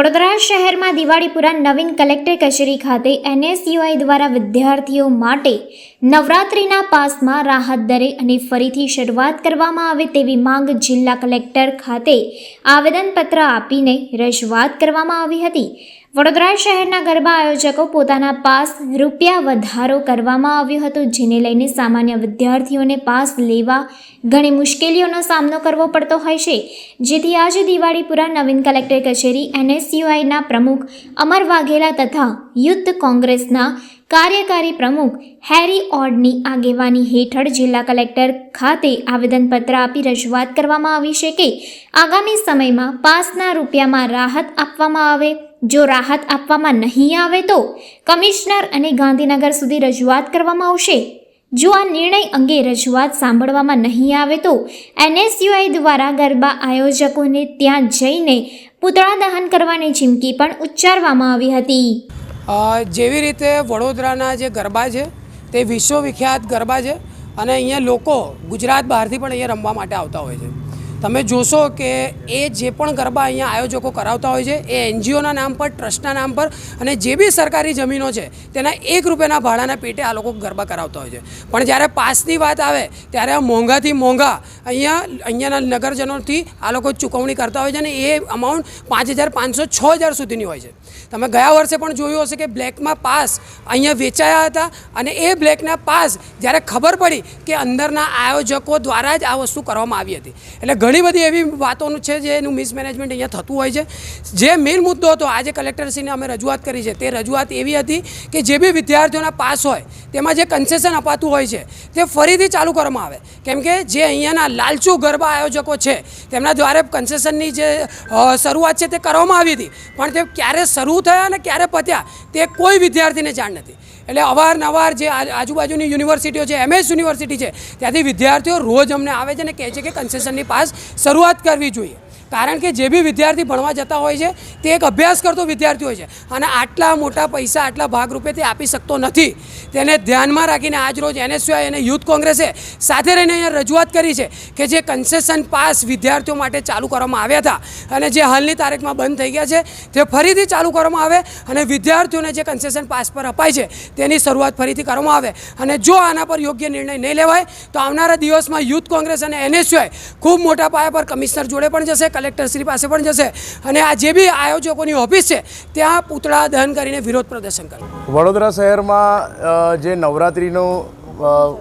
વડોદરા શહેરમાં દિવાળીપુરા નવીન કલેક્ટર કચેરી ખાતે એનએસયુઆઈ દ્વારા વિદ્યાર્થીઓ માટે નવરાત્રિના પાસમાં રાહત દરે અને ફરીથી શરૂઆત કરવામાં આવે તેવી માંગ જિલ્લા કલેક્ટર ખાતે આવેદનપત્ર આપીને રજૂઆત કરવામાં આવી હતી. વડોદરા શહેરના ગરબા આયોજકો પોતાના પાસ રૂપિયા વધારો કરવામાં આવ્યો હતો, જેને લઈને સામાન્ય વિદ્યાર્થીઓને પાસ લેવા ઘણી મુશ્કેલીઓનો સામનો કરવો પડતો હોય છે. જેથી આજે દિવાળીપુરા નવીન કલેક્ટર કચેરી એનએસયુઆઈના પ્રમુખ અમર વાઘેલા તથા યુદ્ધ કોંગ્રેસના કાર્યકારી પ્રમુખ હેરી ઓડની આગેવાની હેઠળ જિલ્લા કલેક્ટર ખાતે આવેદનપત્ર આપી રજૂઆત કરવામાં આવી છે કે આગામી સમયમાં પાસના રૂપિયામાં રાહત આપવામાં આવે. જો રાહત આપવામાં નહીં આવે તો કમિશનર અને ગાંધીનગર સુધી રજૂઆત કરવામાં આવશે. જો આ નિર્ણય અંગે રજૂઆત સાંભળવામાં નહીં આવે તો એનએસયુઆઈ દ્વારા ગરબા આયોજકોને ત્યાં જઈને પૂતળા દહન કરવાની ચીમકી પણ ઉચ્ચારવામાં આવી હતી. જેવી રીતે વડોદરાના જે ગરબા છે, તે વિશ્વવિખ્યાત ગરબા છે અને અહીંયા લોકો ગુજરાત બહારથી પણ અહીંયા રમવા માટે આવતા હોય છે. તમે જોશો કે એ જે પણ ગરબા અહીંયા આયોજકો કરાવતા હોય છે, એ એનજીઓના નામ પર, ટ્રસ્ટના નામ પર અને જે બી સરકારી જમીનો છે, તેના એક રૂપિયાના ભાડાના પેટે આ લોકો ગરબા કરાવતા હોય છે. પણ જ્યારે પાસની વાત આવે, ત્યારે આ મોંઘાથી મોંઘા અહીંયા, અહીંયાના નગરજનોથી આ લોકો ચૂકવણી કરતા હોય છે અને એ અમાઉન્ટ પાંચ હજાર પાંચસો છ હજાર સુધીની હોય છે. તમે ગયા વર્ષે પણ જોયું હશે કે બ્લેકમાં પાસ અહીંયા વેચાયા હતા અને એ બ્લેકના પાસ જ્યારે ખબર પડી કે અંદરના આયોજકો દ્વારા જ આ વસ્તુ કરવામાં આવી હતી. એટલે ઘણી બધી એવી વાતોનું છે જે એનું મિસમેનેજમેન્ટ અહીંયા થતું હોય છે. જે મેઇન મુદ્દો હતો, આજે કલેક્ટરશ્રીને અમે રજૂઆત કરી છે. તે રજૂઆત એવી હતી કે જે બી વિદ્યાર્થીઓના પાસ હોય, તેમાં જે કન્સેશન અપાતું હોય છે, તે ફરીથી ચાલુ કરવામાં આવે. કેમ કે જે અહીંયાના લાલચુ ગરબા આયોજકો છે, તેમના દ્વારા કન્સેશનની જે શરૂઆત છે તે કરવામાં આવી હતી. પણ તે ક્યારે શરૂ થયા અને ક્યારે પત્યા, તે કોઈ વિદ્યાર્થીને જાણ નથી. એટલે અવારનવાર જે આજુબાજુની યુનિવર્સિટીઓ છે એમએસ યુનિવર્સિટી છે, ત્યાંથી વિદ્યાર્થીઓ રોજ અમને આવે છે અને કહે છે કે કન્સેશનની પાસ શરૂઆત કરવી જોઈએ. કારણ કે જે બી વિદ્યાર્થી ભણવા જતા હોય છે, તે એક અભ્યાસ કરતો વિદ્યાર્થી હોય છે અને આટલા મોટા પૈસા, આટલા ભાગરૂપે તે આપી શકતો નથી. તેને ધ્યાનમાં રાખીને આજ રોજ એનએસયુઆઈ અને યુથ કોંગ્રેસે સાથે રહીને અહીંયા રજૂઆત કરી છે કે જે કન્સેશન પાસ વિદ્યાર્થીઓ માટે ચાલુ કરવામાં આવ્યા હતા અને જે હાલની તારીખમાં બંધ થઈ ગયા છે, તે ફરીથી ચાલુ કરવામાં આવે અને વિદ્યાર્થીઓને જે કન્સેશન પાસ પર અપાય છે, તેની શરૂઆત ફરીથી કરવામાં આવે. અને જો આના પર યોગ્ય નિર્ણય નહીં લેવાય, તો આવનારા દિવસમાં યુથ કોંગ્રેસ અને એનએસયુઆઈ ખૂબ મોટા પાયા પર કમિશનર જોડે પણ જશે કલેક્ટરશ્રી પાસે પણ જશે અને આ જે બી આયોજકોની ઓફિસ છે, ત્યાં પૂતળા દહન કરીને વિરોધ પ્રદર્શન કરે વડોદરા શહેરમાં જે નવરાત્રિનો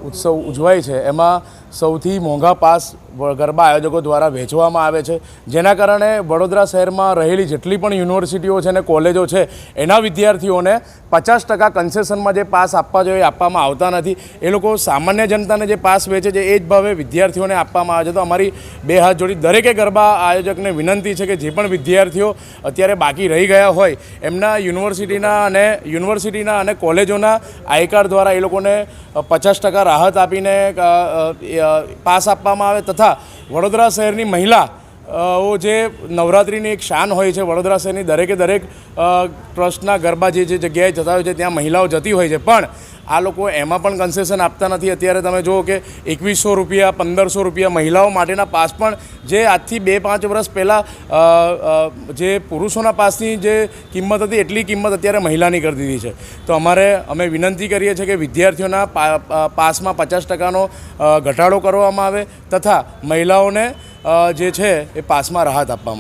ઉત્સવ ઉજવાય છે, એમાં સૌથી મોંઘા પાસ ગરબા આયોજકો દ્વારા વેચવામાં આવે છે. જેના કારણે વડોદરા શહેરમાં રહેલી જેટલી પણ યુનિવર્સિટીઓ છે અને કોલેજો છે, એના વિદ્યાર્થીઓને પચાસ ટકા કન્સેશનમાં જે પાસ આપવા જોઈએ આપવામાં આવતા નથી. એ લોકો સામાન્ય જનતાને જે પાસ વેચે છે, એ જ ભાવે વિદ્યાર્થીઓને આપવામાં આવે છે. તો અમારી બે હાથ જોડી દરેકે ગરબા આયોજકને વિનંતી છે કે જે પણ વિદ્યાર્થીઓ અત્યારે બાકી રહી ગયા હોય, એમના યુનિવર્સિટીના અને યુનિવર્સિટીના અને કોલેજોના આયકાર દ્વારા એ લોકોને પચાસ ટકા રાહત આપીને પાસ આપવામાં આવે તથા વડોદરા શહેરની મહિલા ઓ જે નવરાત્રિની એક શાન હોય છે, વડોદરા શહેરની દરેકે દરેક ટ્રસ્ટના ગરબા જે જે જગ્યાએ જતા હોય છે, ત્યાં મહિલાઓ જતી હોય છે. પણ આ લોકો એમાં પણ કન્સેશન આપતા નથી. અત્યારે તમે જુઓ કે એકવીસો રૂપિયા, પંદરસો રૂપિયા મહિલાઓ માટેના પાસ પણ જે આજથી બે પાંચ વર્ષ પહેલાં જે પુરુષોના પાસની જે કિંમત હતી, એટલી કિંમત અત્યારે મહિલાની કરી દીધી છે. તો અમારે, અમે વિનંતી કરીએ છીએ કે વિદ્યાર્થીઓના પાસમાં પચાસ ટકાનો ઘટાડો કરવામાં આવે તથા મહિલાઓને જે છે એ પાસમાં રાહત આપવામાં